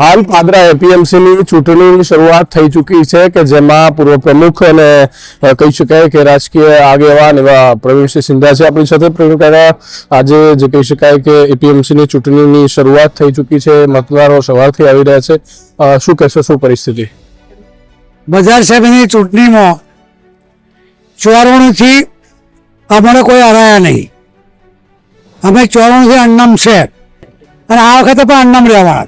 હાલ પાદરા એપીએમસી ની ચૂંટણીની શરૂઆત થઈ ચૂકી છે કે જેમાં પૂર્વ પ્રમુખ અને કહી શકાય કે રાજકીય આગેવાન એવા પ્રવીણસિંહ સિંધા છે. આપણી સાથે પ્રવીણ આજે જે કહી શકાય કે એપીએમસી ની ચૂંટણીની શરૂઆત થઈ ચૂકી છે, મતદારો સવારથી આવી રહ્યા છે. શું કહેશો, શું પરિસ્થિતિ? બજાર સાહેબની ચૂંટણીમાં ચોરાણુંથી અમારે કોઈ હરાયા નહીં. અમે ચોરાણુંથી અન્નમ છે. અને આ વખતે પણ અન્નમ રહેવાના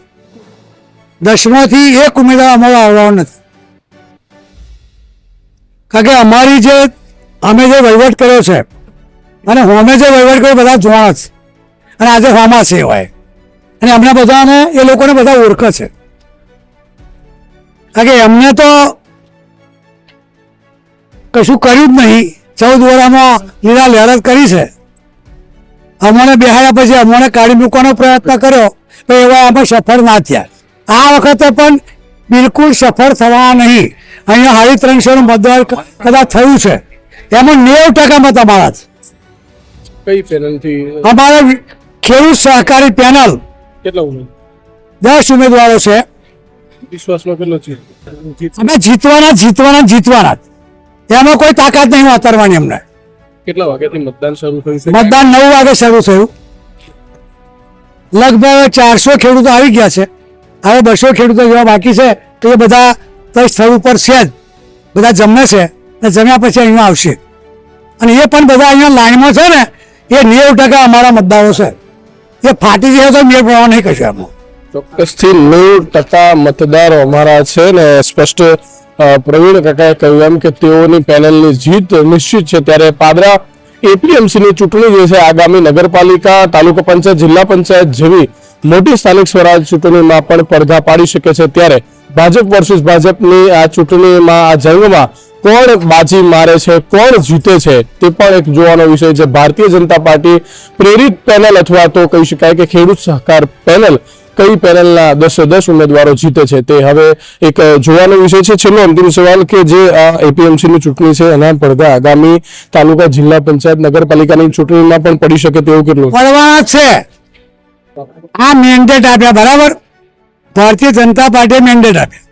દસમાથી એક ઉમેદવાર અમારો આવવાનો નથી. કારણ કે અમારી જે, અમે જે વહીવટ કર્યો છે, અને હોમે જે વહીવટ કર્યો બધા જોવા છે અને આજે હોમા છે હોય અને અમને બધાને, એ લોકોને બધા ઓળખે છે. કારણ કે એમને તો કશું કર્યું જ નહીં. ચૌદ વર્ષમાં લીલા લહેરત કરી છે. અમને બેહાડ્યા પછી અમને કાઢી મૂકવાનો પ્રયત્ન કર્યો. તો એવા અમે સફળ ના થયા. આ વખતે પણ બિલકુલ સફળ થવા નહીં. અહીંયા સાડી ત્રણસોનું મતદાન કદાચ થયું છે. એમાં નેવું ટકા મત અમારા જ. કઈ પેનલથી? અમારા ખેડૂત સહકારી પેનલ કેટલા દસ ઉમેદવારો છે. વિશ્વાસમાં કેટલો છે? અમે જીતવાના જીતવાના જીતવાના. એમાં કોઈ તાકાત નહીં વાતરવાની અમને. કેટલા વાગ્યાથી મતદાન શરૂ થયું મતદાન નવ વાગે શરૂ થયું. લગભગ ચારસો ખેડૂતો આવી ગયા છે. હવે બસો ખેડૂતો જેવા બાકી છે, તો એ બધા કઈ સ્થળ ઉપર છે જ. બધા જમે છે ને જમ્યા પછી અહીંયા આવશે. અને એ પણ બધા અહીંયા લાઈનમાં છે ને, એ નેવું ટકા અમારા મતદારો છે. એ ફાટી જાય તો મેળ પડવા નહીં કશું એમાં. ચોક્કસથી નેવું ટકા મતદારો અમારા છે ને, સ્પષ્ટ પ્રવીણ કાકાએ કહ્યું એમ કે તેઓની પેનલની જીત નિશ્ચિત છે. ત્યારે પાદરા એપીએમસીની ચૂંટણી જે છે, આગામી નગરપાલિકા, તાલુકા પંચાયત, જિલ્લા પંચાયત જેવી મોટી સ્થાનિક સ્વરાજ ચૂંટણીમાં પણ પડઘા પાડી શકે છે ત્યારે ભાજપ વર્સિસ ભાજપની આ ચૂંટણીમાં, આ જંગમાં કોણ બાજી મારે છે, કોણ જીતે છે તે પણ એક જોવાનો વિષય છે. ભારતીય જનતા પાર્ટી પ્રેરિત પેનલ અથવા તો કહી શકાય કે ખેડૂત સહકાર પેનલ, કઈ પેનલના દસે દસ ઉમેદવારો જીતે છે તે હવે એક જોવાનો વિષય છે. છેલ્લો અંતિમ સવાલ કે જે આ એપીએમસીની ચૂંટણી છે, એના પડધા આગામી તાલુકા જિલ્લા પંચાયત નગરપાલિકાની ચૂંટણીમાં પણ પડી શકે તેવું કેટલું? પડવાના છે. આ મેન્ડેટ આપ્યા બરાબર? ભારતીય જનતા પાર્ટીએ મેન્ડેટ આપ્યા.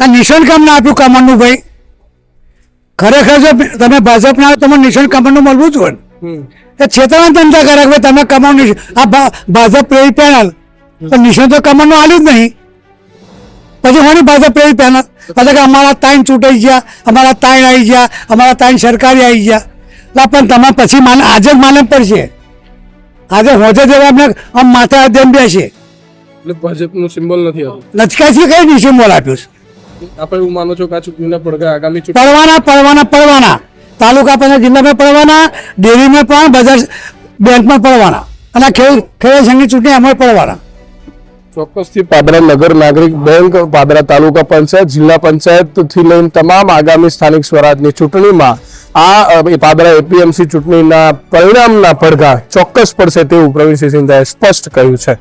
આ નિશાન કામ ના આપ્યું કમળનું ભાઈ. ખરેખર જો તમે ભાજપના તમે નિશાન કમળનું મળવું જ હોય એ છેતરા ધંધા કરે ભાઈ તમે કમળ આ ભાજપ પ્રેરી પેનલ. તો નિશાન તો કમળનું આલ્યું જ નહીં. પછી હોની ભાજપ પ્રેરી પેનલ? પછી કે અમારા તાઈન ચૂંટાઈ ગયા અમારા તાઈન આવી ગયા અમારા તાઈન સરકારી આવી ગયા. પણ તમે પછી માને આજે જ માને પડશે. આજે હોજે જેવા આપણે આમ માથા હાથ દેમ બેસે. એટલે ભાજપનું સિમ્બોલ નથી આવતું છે કઈ નહીં સિમ્બોલ આપ્યું છે. આપણે એવું માનો છો કે આ ચૂંટણીના પડઘા આગામી પડવાના પડવાના પડવાના. તાલુકા પંચાયત જિલ્લામાં પડવાના ડેરીમાં પણ બજાર બેંકમાં પડવાના. અને ખેડૂત ખેડૂત સંઘની ચૂંટણી એમાં પડવાના. ચોક્કસથી પાદરા નગર નાગરિક બેંક પાદરા તાલુકા પંચાયત જિલ્લા પંચાયતથી લઈને તમામ આગામી સ્થાનિક સ્વરાજની ચૂંટણીમાં આ પાદરા એપીએમસી ચૂંટણીના પરિણામના પડઘા ચોક્કસ પડશે તેવું પ્રવીણસિંહ સિંધાએ સ્પષ્ટ કહ્યું છે.